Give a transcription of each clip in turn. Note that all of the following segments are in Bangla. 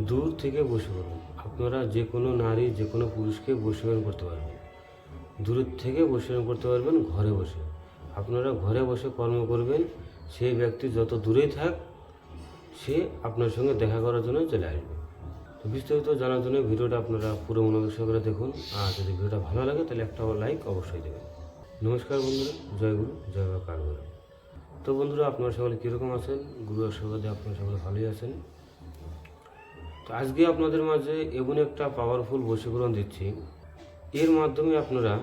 দূর থেকে বশীকরণ আপনারা যে কোনো নারী যে কোনো পুরুষকে বশীকরণ করতে পারবেন। দূর থেকে বশীকরণ করতে পারবেন, ঘরে বসে। আপনারা ঘরে বসে কর্ম করবেন, সেই ব্যক্তি যত দূরেই থাক, সে আপনার সঙ্গে দেখা করার জন্য চলে আসবে। তো বিস্তারিত জানার জন্য ভিডিওটা আপনারা পুরো মনোযোগ সহকারে দেখুন। আর যদি ভিডিওটা ভালো লাগে, তাহলে একটা লাইক অবশ্যই দেবেন। নমস্কার বন্ধুরা, জয় গুরু, জয় বা কারগুরু তো বন্ধুরা, আপনারা সকলে কীরকম আছেন? গুরু আশীর্বাদে আপনারা সকলে ভালোই আছেন। আজকে আপনাদের মাঝে এমন একটা পাওয়ারফুল বশীকরণ দিচ্ছি। এর মাধ্যমে আপনারা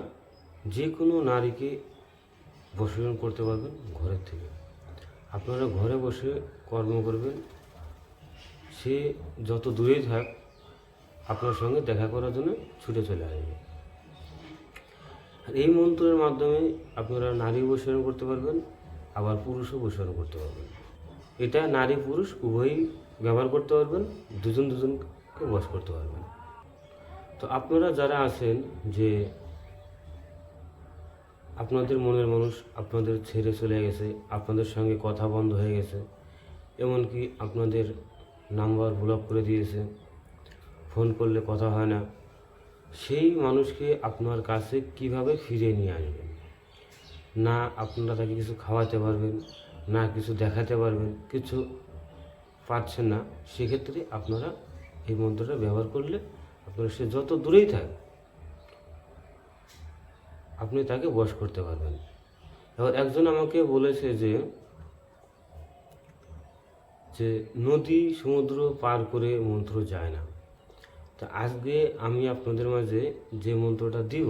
যে কোনো নারীকে বশীকরণ করতে পারবেন ঘরের থেকে। আপনারা ঘরে বসে কর্ম করবেন। সে যত দূরেই থাক, আপনার সঙ্গে দেখা করার জন্য ছুটে চলে আসবে। আর এই মন্ত্রের মাধ্যমে আপনারা নারী বশীকরণ করতে পারবেন, আবার পুরুষও বশীকরণ করতে পারবেন। এটা নারী পুরুষ উভয়ই ব্যবহার করতে পারবেন, দুজন দুজনকে বশ করতে পারবেন। তো আপনারা যারা আছেন যে আপনাদের মনের মানুষ, আপনাদের ছেড়ে চলে গেছে, আপনাদের সঙ্গে কথা বন্ধ হয়ে গেছে, এমনকি আপনাদের নাম্বার ব্লক করে দিয়েছে, ফোন করলে কথা হয় না, সেই মানুষকে আপনার কাছে কীভাবে ফিরিয়ে নিয়ে আসবেন? না আপনারা তাকে কিছু খাওয়াতে পারবেন, না কিছু দেখাতে পারবেন, কিছু পাচ্ছেন না, সেক্ষেত্রে আপনারা এই মন্ত্রটা ব্যবহার করলে আপনারা সে যত দূরেই থাক, আপনি তাকে বশ করতে পারবেন। এবার একজন আমাকে বলেছে যে যে নদী, সমুদ্র পার করে মন্ত্র যায় না। তা আজকে আমি আপনাদের মাঝে যে মন্ত্রটা দিব,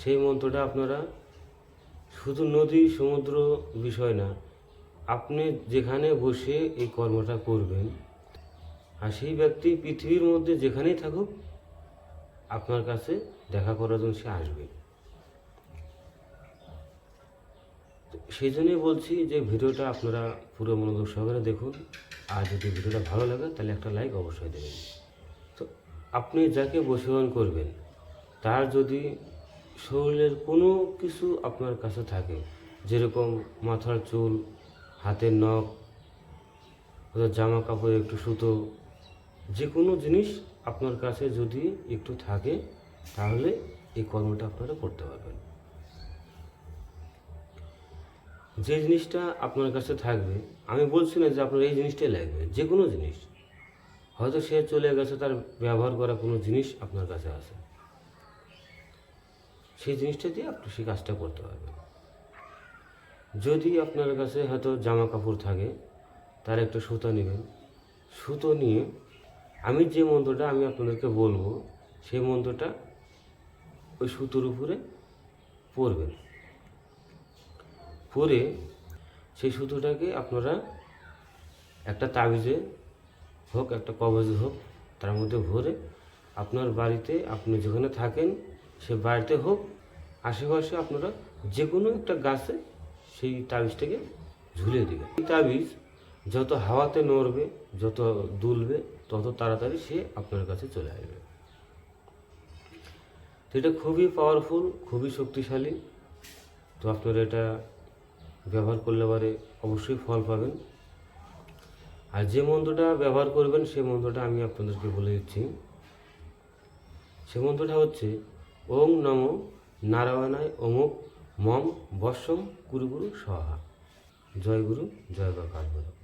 সেই মন্ত্রটা আপনারা শুধু নদী, সমুদ্র বিষয় না আপনি যেখানে বসে এই কর্মটা করবেন আর সেই ব্যক্তি পৃথিবীর মধ্যে যেখানেই থাকুক, আপনার কাছে দেখা করার জন্য সে আসবে। সেই জন্যই বলছি যে ভিডিওটা আপনারা পুরো মনোযোগ সহকারে দেখুন। আর যদি ভিডিওটা ভালো লাগে, তাহলে একটা লাইক অবশ্যই দেবেন। তো আপনি যাকে বশীকরণ করবেন, তার যদি শরীরের কোনো কিছু আপনার কাছে থাকে, যেরকম মাথার চুল হাতের নখ জামা কাপড় একটু সুতো যে কোনো জিনিস আপনার কাছে যদি একটু থাকে, তাহলে এই কর্মটা আপনারা করতে পারবেন। যে জিনিসটা আপনার কাছে থাকবে, আমি বলছি না যে আপনার এই জিনিসটাই লাগবে যে কোনো জিনিস। হয়তো সে চলে গেছে, তার ব্যবহার করা কোনো জিনিস আপনার কাছে আছে। সেই জিনিসটা দিয়ে আপনি সেই কাজটা করতে পারবেন। যদি আপনার কাছে হয়তো জামা কাপড় থাকে, তার একটা সুতো নেবেন। সুতো নিয়ে আমি যে মন্ত্রটা আমি আপনাদেরকে বলব সেই মন্ত্রটা ওই সুতোর উপরে পরবেন। পরে সেই সুতোটাকে আপনারা একটা তাবিজে হোক, একটা কবজে হোক, তার মধ্যে ভরে আপনার বাড়িতে আপনি যেখানে থাকেন, সে বাড়িতে হোক, আশেপাশে আপনারা যে কোনো একটা গাছে সেই তাবিজটাকে ঝুলিয়ে দেবে। এই তাবিজ যত হাওয়াতে নড়বে, যত দুলবে, তত তাড়াতাড়ি সে আপনার কাছে চলে আসবে। তো এটা খুবই পাওয়ারফুল খুবই শক্তিশালী। তো আপনারা এটা ব্যবহার করলে পরে অবশ্যই ফল পাবেন। আর যে মন্ত্রটা ব্যবহার করবেন সেই মন্ত্রটা আমি আপনাদেরকে বলে দিচ্ছি। সে মন্ত্রটা হচ্ছে, ওং নম নারায়ণায় অমুক মম বর্ষম কুরুগুরু সহা। জয় গুরু জয় কালগুরু